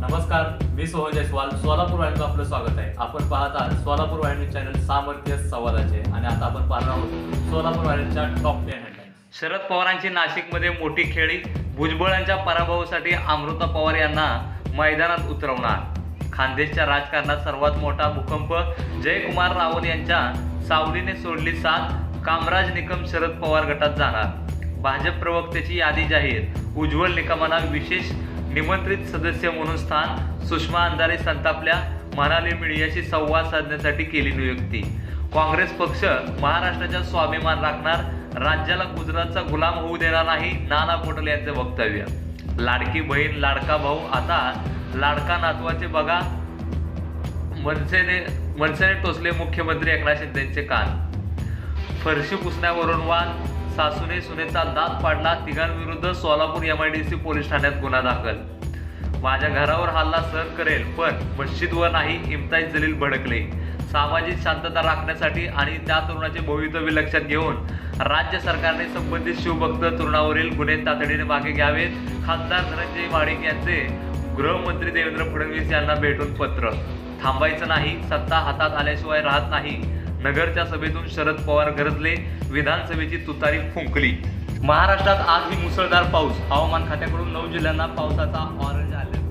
नमस्कार मी सोहन जयस्वाल सोलापूर वाहिनीचं आपलं स्वागत आहे. आपण पाहत आहात सोलापूर वाहिनी चॅनल सामर्थ्य संवादाचे आणि आता आपण पाहणार आहोत सोलापूर वाहिनीच्या टॉप टेन हेडलाईन्स शरद पवारांची नाशिकमध्ये मोठी खेळी भुजबळांच्या पराभवासाठी अमृता पवार यांना मैदानात उतरवणार. खानदेशच्या राजकारणात सर्वात मोठा भूकंप जयकुमार रावल यांच्या सावलीने सोडली साथ कामराज निकम शरद पवार गटात जाणार. भाजप प्रवक्त्याची यादी जाहीर उज्ज्वल निकमांना विशेष निमंत्रित सदस्य म्हणून स्थान सुषमा अंधारे संतापल्या म्हणाले मीडियाशी संवाद साधण्यासाठी केली नियुक्ती. काँग्रेस पक्ष महाराष्ट्राचा स्वाभिमान राखणार राज्याला गुजरातचा गुलाम होऊ देणार नाही नाना पटोले यांचे वक्तव्य. लाडकी बहीण लाडका भाऊ आता लाडका नातवाचे बघा. मनसेने मनसेने टोचले मुख्यमंत्री एकनाथ शिंदेचे कान. फरशी पुसण्यावरून वाद सासूने सुनेचा दात पाडला तिघांविरुद्ध Solapur M I D C police ठाण्यात गुन्हा दाखल. माझ्या घरावर हल्ला सहन करेल पण मस्जिदवर नाही इम्ताज जलील भडकले. सामाजिक शांतता राखण्यासाठी आणि त्या तरुणाचे भवितव्य लक्षात घेऊन राज्य सरकारने संबंधित शिवभक्त तरुणावरील गुन्हे तातडीने मागे घ्यावेत. खासदार धनंजय माडिक यांचे गृहमंत्री देवेंद्र फडणवीस यांना भेटून पत्र. थांबायचं नाही सत्ता हातात आल्याशिवाय राहत नाही. नगरच्या सभेतून शरद पवार गरजले विधानसभेची तुतारी फुंकली. महाराष्ट्रात आजही मुसळधार पाऊस. हवामान खात्याकडून नऊ जिल्ह्यांना पावसाचा ऑरेंज अलर्ट